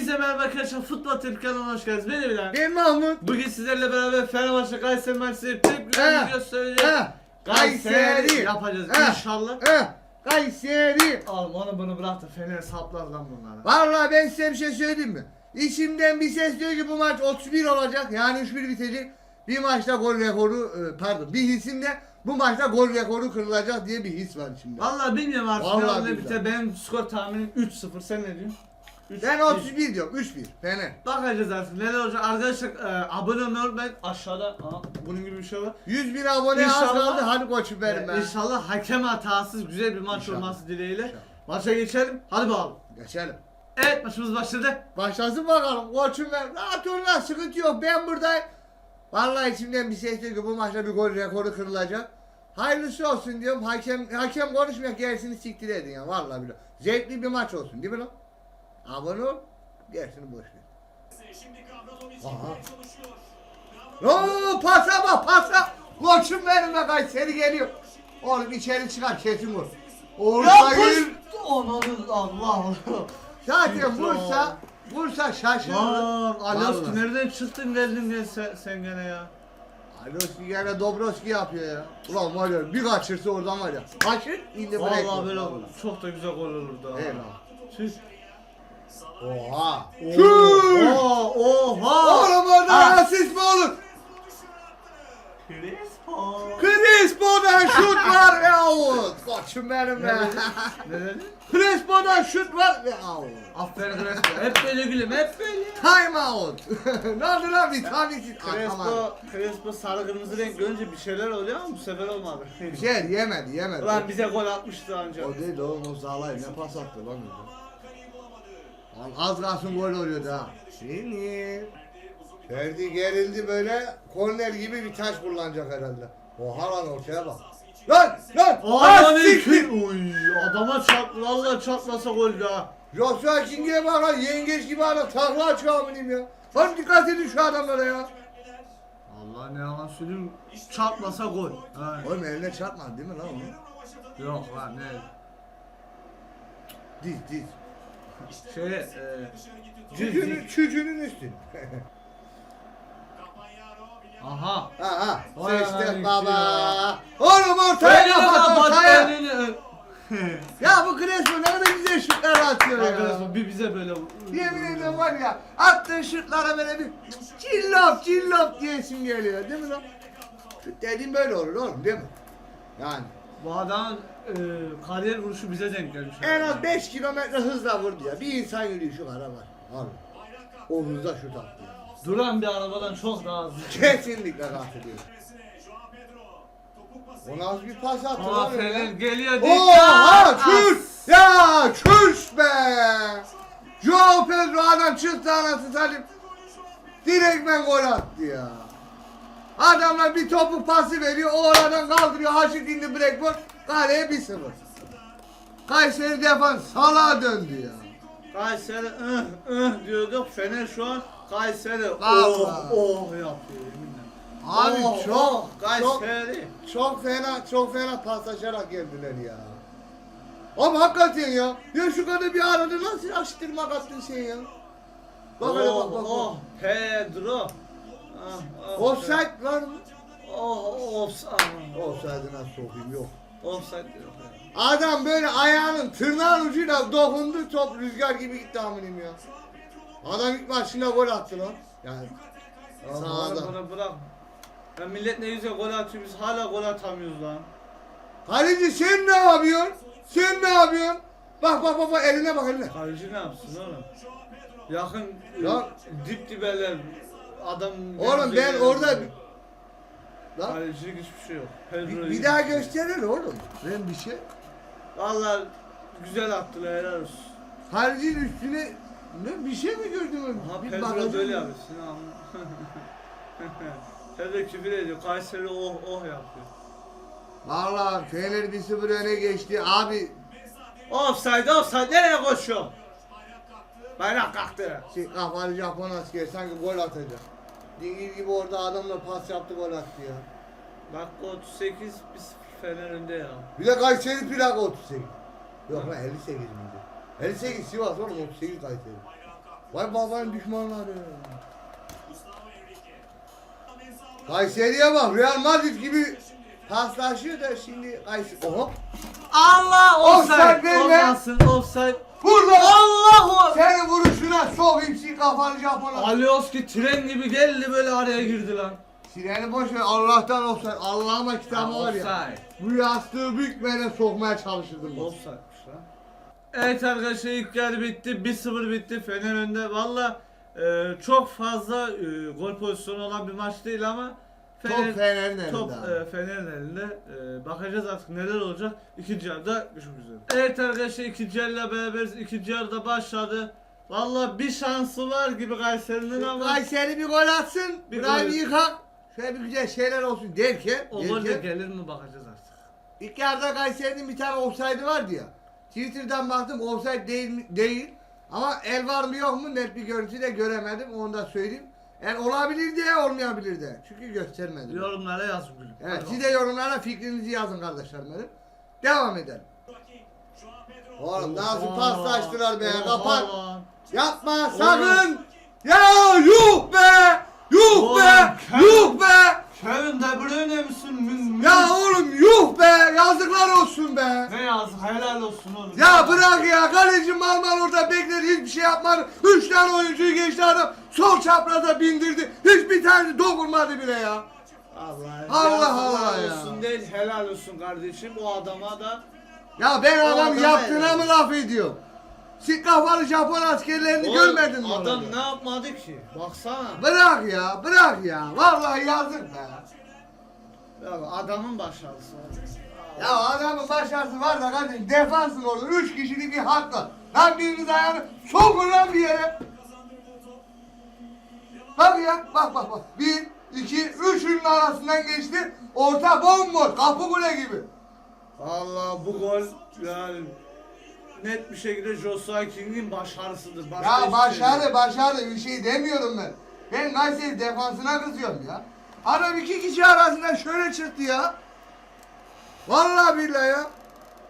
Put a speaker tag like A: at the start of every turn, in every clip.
A: Hepinize merhaba arkadaşlar. Futbol Tepki kanalına hoş geldiniz. Ben Ebilen.
B: Ben Mahmut.
A: Bugün sizlerle beraber Fenerbahçe Kayseri maçı tepkiler
B: Ha,
A: video söyleyeceğiz. Kayseri yapacağız
B: Ha.
A: inşallah.
B: ha, Kayseri.
A: Oğlum onu bunu bırak da Fener saplar lan bunları.
B: Vallahi ben size bir şey söyleyeyim mi? İçimden bir ses diyor ki bu maç 31 olacak. Yani 3-1 bitecek. Bir maçta gol rekoru e, pardon bir hisimde bu maçta gol rekoru kırılacak diye bir his var içimde.
A: Vallahi bilmiyorum artık
B: Vallahi
A: ne biter. Benim skor tahminim 3-0. Sen ne diyorsun? Üç-
B: Ben
A: bir.
B: 31 diyorum 3-1 Fener.
A: Bakacağız artık neler olacak. Arkadaşlar e, abone olmayı unutmayın. Aşağıda Aa, bunun gibi bir şey var.
B: 101 abone az
A: İnşallah-
B: kaldı hadi koçum benim
A: E,
B: ben.
A: İnşallah hakem hatasız güzel bir maç
B: İnşallah.
A: olması dileğiyle.
B: İnşallah.
A: Maça geçelim. Hadi bakalım.
B: Geçelim.
A: Evet maçımız başladı.
B: Başlasın bakalım koçum ben. Rahat ol lan sıkıntı yok ben buradayım. Vallahi içimden bir ses diyor ki bu maçta bir gol rekoru kırılacak. Hayırlısı olsun diyorum. Hakem hakem konuşmayak gerisini siktir edin ya vallahi billahi. Zevkli bir maç olsun değil mi lan? Abone ol. Gerisini boş ver. Aha. Oo pasa bak pasa. Koçum benim be Kayseri geliyor. Oğlum içeri çıkar kesin vur. Orta gir.
A: Onu Allah Allah.
B: Zaten vursa vursa şaşırır.
A: Lan
B: Vallahi.
A: nereden çıktın geldin gel sen, sen gene ya.
B: Aloski gene Dobroski yapıyor ya. Ulan var ya bir kaçırsa oradan var ya. Kaçır indi bırak.
A: Vallahi böyle çok da güzel gol olurdu.
B: Eyvallah.
A: Tüh.
B: Oha.
A: Oha! Oha!
B: Oğlum orada
A: Ah.
B: asist mi olur?
A: Crespo.
B: Crespo'dan şut var ve out. Koçum benim be.
A: Ne?
B: Crespo'dan şut var ve out.
A: Aferin Crespo. Hep böyle gülüm, hep böyle.
B: Time out. ne oldu lan vitaminsiz? Atamadı.
A: Crespo, Crespo sarı kırmızı renk görünce bir şeyler oluyor ama bu sefer olmadı.
B: Bir şey yemedi yemedi.
A: Ulan bize gol atmıştı anca.
B: O değil oğlum o Zalay ne pas attı lan. Lan az kalsın gol oluyordu ha. Seni. Ferdi gerildi böyle korner gibi bir taş kullanacak herhalde. Oha lan ortaya bak. Lan lan!
A: Adam
B: Ah, siktir!
A: Uy, adama çarp, valla çarpmasa gol ya.
B: Joshua King'e bak lan yengeç gibi adam takla açıyor aminim ya. Lan dikkat edin şu adamlara ya.
A: Allah ne yalan söyleyeyim çarpmasa gol. Ha.
B: Oğlum eline çarpmadı değil mi lan onu?
A: Yok lan ne.
B: Diz diz.
A: Şey e,
B: çücünün üstü.
A: Aha.
B: ha ha.
A: Vay
B: baba. Oğlum ortaya kapat
A: kapat
B: ortaya.
A: önünü.
B: Ya bu Crespo ne kadar güzel şutlar atıyor ya.
A: Arkadaşlar bir bize böyle
B: Yemin ediyorum var ya attığın şutlara böyle bir cillop cillop diyesin geliyor değil mi lan? Şut dediğin böyle olur oğlum değil mi? Yani
A: Adamın e, kariyer vuruşu bize denk gelmiş.
B: en az 5 kilometre hızla vurdu ya. Bir insan kadar var. Abi. O hızda şut attı ya.
A: Duran bir arabadan çok daha hızlı.
B: Kesinlikle katılıyorum. O nasıl bir pas attı lan öyle?
A: Fener geliyor
B: Oha
A: dikkat.
B: çüş! Ya çüş be! Joao Pedro adam çıktı anasını satayım. Direktmen gol attı ya. Adamlar bir topu pası veriyor, o oradan kaldırıyor, haşit indi Blackburn, kaleye 1-0. Kayseri defans salağa döndü ya.
A: Kayseri ıh ıh diyorduk. Fener şu an Kayseri oh oh yapıyor yeminle.
B: Abi
A: Oh,
B: çok,
A: oh,
B: çok,
A: Kayseri.
B: çok fena, çok fena paslaşarak geldiler ya. Ama hakikaten ya, ya şu kadar bir arada nasıl açtırmak attın sen ya? Bak hele bak bak. bak.
A: Oh Pedro. Ah, ah,
B: Offside mı?
A: Oh offside.
B: Offside'ına sokayım yok.
A: Offside yok. ya.
B: Adam böyle ayağının tırnağın ucuyla dokundu top rüzgar gibi gitti aminim ya. Adam ilk başına gol attı lan. Yani
A: Sağda.
B: sağda.
A: Bana bırak. Ya millet ne güzel gol atıyor biz hala gol atamıyoruz lan.
B: Kaleci sen ne yapıyorsun? Sen ne yapıyorsun? Bak bak bak, bak eline bak eline.
A: Kaleci ne yapsın oğlum? Yakın
B: Ya-
A: dip dibeler adam
B: Oğlum ben orada Lan
A: Kalecilik hiçbir şey yok. Pedro
B: bir, bir daha gösterir oğlum. Ben bir şey.
A: Valla güzel attılar helal olsun.
B: Kalecinin üstüne ne bir şey mi gördün?
A: Aha
B: bir
A: Pedro
B: bakacağım.
A: böyle yapıyor. Sinan. Pedro küfür ediyor. Kayseri oh oh yapıyor.
B: Valla Fener 1-0 öne geçti. Abi
A: Offside offside nereye koşuyor? Bayrak kalktı.
B: şey, kafalı Japon asker sanki gol atacak. Dingil gibi orada adamla pas yaptı gol attı ya.
A: Dakika 38 biz Fener önde ya.
B: Bir de Kayseri plaka 38. Yok lan 58 miydi? 58 Sivas oğlum 38 Kayseri. Vay babanın düşmanları. Kayseri'ye bak Real Madrid gibi paslaşıyor da şimdi Kayseri. Oha.
A: Allah
B: Offside
A: offside.
B: verme.
A: Olmasın offside.
B: Burada
A: Allahu.
B: senin vuruşuna sokayım si kafanı Japon'a.
A: Alioski tren gibi geldi böyle araya girdi lan.
B: Sireni boş ver Allah'tan olsan Allah'ıma kitabı var ya.
A: Offside.
B: Bu yastığı bükmeden sokmaya çalışırdım. bu.
A: Offside'miş lan. Evet arkadaşlar ilk yarı bitti. 1-0 bitti. Fener önde. Valla e, çok fazla e, gol pozisyonu olan bir maç değil ama
B: Top Fener'in elinde
A: Top e, Fener'in elinde. E, bakacağız artık neler olacak. İkinci yarıda görüşmek üzere. Evet arkadaşlar ikinci yarıyla beraberiz. İkinci yarıda başladı. Valla bir şansı var gibi Kayseri'nin ama
B: Kayseri bir gol atsın.
A: Bir
B: Bir
A: gol.
B: yıkak. Şöyle bir güzel şeyler olsun derken.
A: o gol de gelir mi bakacağız artık.
B: İlk yarıda Kayseri'nin bir tane offside'ı vardı ya. Twitter'dan baktım offside değil? Değil. Ama el var mı yok mu net bir görüntü de göremedim. Onu da söyleyeyim. El olabilir de olmayabilir de. Çünkü göstermedi.
A: Yorumlara yaz gülüm.
B: Evet siz de yorumlara fikrinizi yazın kardeşlerim benim. Devam edelim. Oğlum nasıl paslaştılar be kapat. Yapma sakın. Ya yuh be. Yuh
A: Oğlum,
B: be. Yuh be.
A: Kevin De Bruyne misin? Mün-
B: Ya oğlum yuh be. Yazıklar olsun be.
A: Ne yazık helal olsun oğlum.
B: Ya bırak ya kaleci Marmar orada bekledi hiçbir şey yapmadı. Üç tane oyuncuyu geçti adam. Sol çapraza bindirdi. Hiçbir tane dokunmadı bile ya.
A: Allah
B: Allah Allah ya.
A: olsun değil helal olsun kardeşim o adama da.
B: Ya ben adam
A: adama
B: yaptığına
A: helal
B: mı laf ediyorum? Sik kafalı Japon askerlerini görmedin mi?
A: Adam
B: orada?
A: ne yapmadı ki? Baksana.
B: Bırak ya bırak ya. Vallahi yazık be.
A: Ya adamın başarısı.
B: Ya adamın başarısı var da kardeşim defansın orada. Üç kişilik bir var. Lan biriniz ayağını sokun lan bir yere. Bak ya bak bak bak. Bir, iki, üçünün arasından geçti. Orta bomboş. Kapı kule gibi.
A: Allah bu gol yani net bir şekilde Joshua King'in başarısıdır. Başka
B: Ya
A: hiçbir şey
B: başarı bir şey demiyorum ben. Ben Kayseri defansına kızıyorum ya. Adam iki kişi arasından şöyle çıktı ya. Vallahi billahi ya.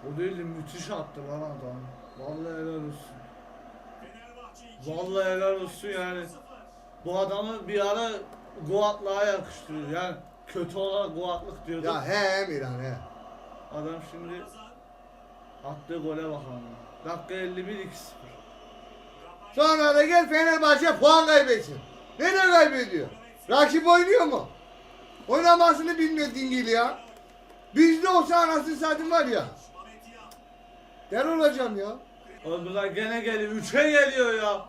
A: O değil de müthiş attı lan adam. Vallahi helal olsun. Vallahi helal olsun yani. Bu adamı bir ara Goatlığa yakıştırıyor. Yani kötü olarak Goatlık diyordu.
B: Ya he Emirhan he.
A: Adam şimdi attığı gole bakalım. Dakika 51 2-0.
B: Sonra da gel Fenerbahçe puan kaybetsin. Neden kaybediyor? Rakip oynuyor mu? Oynamasını bilmiyor dingil ya. Bizde olsa anasını satayım var ya. Der olacağım ya.
A: Bunlar gene geliyor. 3'e geliyor ya.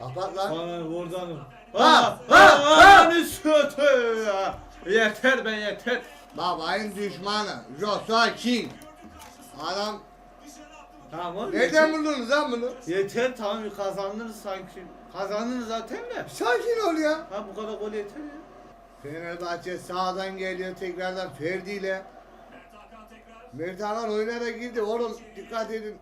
B: Kapat lan.
A: Bana buradan.
B: Ha,
A: Ha
B: ha,
A: sötü ya. Yeter be yeter.
B: Babayın düşmanı. Joshua King. Adam
A: Tamam oğlum.
B: nereden buldunuz lan bunu?
A: Yeter tamam kazandınız sanki. Kazandınız zaten de.
B: Sakin ol ya.
A: Ha bu kadar gol yeter ya.
B: Fenerbahçe sağdan geliyor tekrardan Ferdi ile. Mert Hakan oyuna da girdi. Oğlum dikkat edin.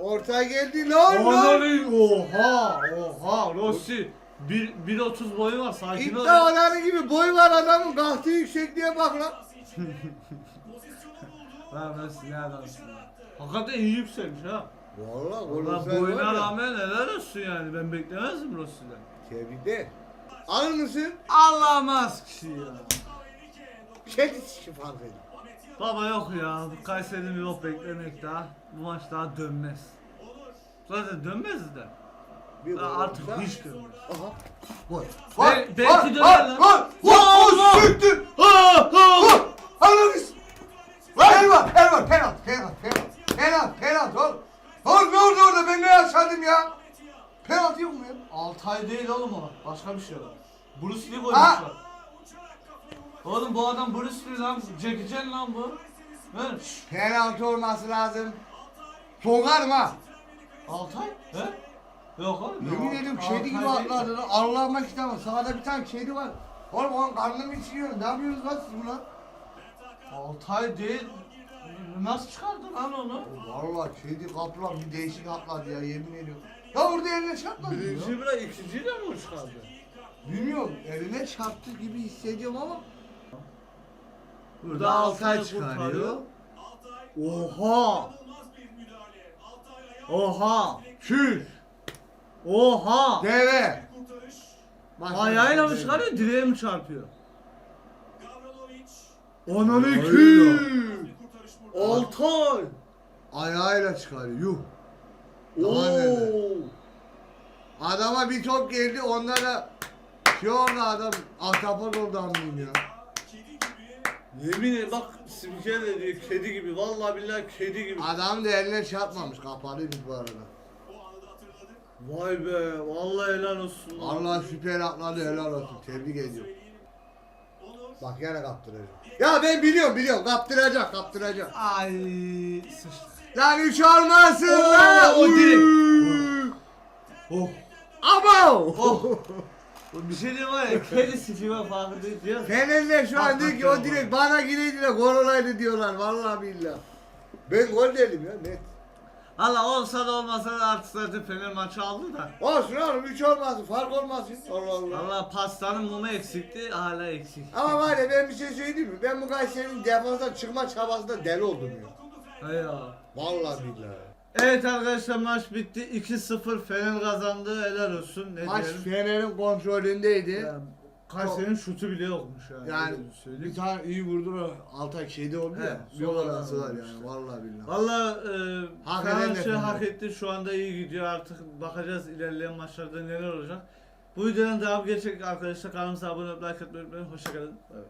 B: Orta geldi lan lan.
A: Ananı oha oha Rossi. 1 1.30 boyu var sakin ol.
B: İddia
A: ya.
B: adamı gibi boy var adamın kalktığı yüksekliğe bak lan.
A: Ha Rossi ne adamsın. Hakikaten iyi yükselmiş ha.
B: Valla
A: Allah boyuna rağmen helal olsun yani ben beklemezdim Rossi'den.
B: Tebrikler. Alır mısın?
A: Allah'ım kişi ya.
B: Kedi şişi fark edin.
A: Baba yok ya. Bu Kayseri'nin bir yok beklemek daha. Bu maç daha dönmez. Zaten dönmez de.
B: Bir gol
A: artık
B: olursa-
A: hiç dönmez.
B: Aha. Gol.
A: Be-
B: Gol,
A: belki
B: gol,
A: döner lan.
B: Gol. Gol.
A: Allah!
B: Gol. Siktir.
A: Ha, ha.
B: Gol. Alırız. El var. El var. Penaltı. Penaltı. Penaltı. Penaltı. Penaltı. Oğlum. Oğlum ne oldu orada? Ben ne yaşadım ya? Penaltı yok mu
A: Altay değil oğlum o. Başka bir şey o. Bruce Lee koymuşlar. Oğlum bu adam Bruce Lee lan. Jackie Chan lan bu. Ver.
B: Penaltı olması lazım. Sokarım ha.
A: Altay? He? Yok oğlum.
B: Yemin ediyorum kedi gibi atladı lan. Allah'ıma kitabı. Sağda bir tane kedi var. Oğlum onun karnını içiyor. Ne yapıyorsunuz lan siz buna?
A: Altay değil. Nasıl çıkardın lan onu?
B: Vallahi kedi kaplan bir değişik atladı ya yemin ediyorum. Ya orada eline çarpmadı.
A: Birinci bile ikinciyi de mi o çıkardı?
B: Bilmiyorum eline çarptı gibi hissediyorum ama.
A: Burada Altay çıkarıyor. Oha! Oha! Çüş! Oha!
B: Deve. Maç
A: Ayağıyla mı
B: deve.
A: çıkarıyor direğe mi çarpıyor? Ayağıyla.
B: iki.
A: Altay!
B: Ayağıyla çıkarıyor. Yuh. Daha neler.
A: Oo!
B: Adama bir top geldi onlara şey oldu adam ahtapot oldu amıyım ya.
A: Yemin ederim bak spiker de diyor kedi gibi. Vallahi billahi kedi gibi.
B: Adam da eline çarpmamış kapalıymış bu arada.
A: Vay be vallahi helal olsun. lan.
B: Allah süper atladı helal olsun tebrik ediyorum. Bak yine kaptıracak. Ya ben biliyorum biliyorum kaptıracak kaptıracak.
A: Ay sıçtı.
B: Lan üç olmasın
A: Oo,
B: lan.
A: o direkt.
B: Uy.
A: Oh.
B: Abo.
A: Oh. Bir şey diyeyim var ya kedi sikime farkı değil diyor.
B: Fenerler şu an diyor ki o direkt bana gireydi de gol olaydı diyorlar vallahi billahi. Ben gol dedim ya net.
A: Valla olsa da olmasa da artık zaten Fener maçı aldı da.
B: Olsun oğlum üç olmasın fark olmasın. Allah Allah.
A: Valla pastanın mumu eksikti hala eksik.
B: Ama var ya ben bir şey söyleyeyim mi? Ben bu Kayseri'nin defanstan çıkma çabasında deli oldum ya.
A: Hay ya.
B: Vallahi billahi.
A: Evet arkadaşlar maç bitti. 2-0 Fener kazandı. Helal olsun. Ne
B: Maç
A: diyelim.
B: Fener'in kontrolündeydi.
A: Yani Kayseri'nin şutu bile yokmuş yani.
B: Yani
A: öyle söyleyeyim.
B: bir tane iyi vurdu Altay şeyde oldu ya.
A: He,
B: Bir
A: son
B: gol
A: anda
B: attılar
A: olmuş
B: yani vallahi billahi.
A: Valla e,
B: Hak eden de
A: Fenerbahçe
B: Fener.
A: hak etti. Şu anda iyi gidiyor artık. Bakacağız ilerleyen maçlarda neler olacak. Bu videonun devamı gelecek arkadaşlar. Kanalımıza abone olup like atmayı unutmayın. Hoşçakalın. Evet.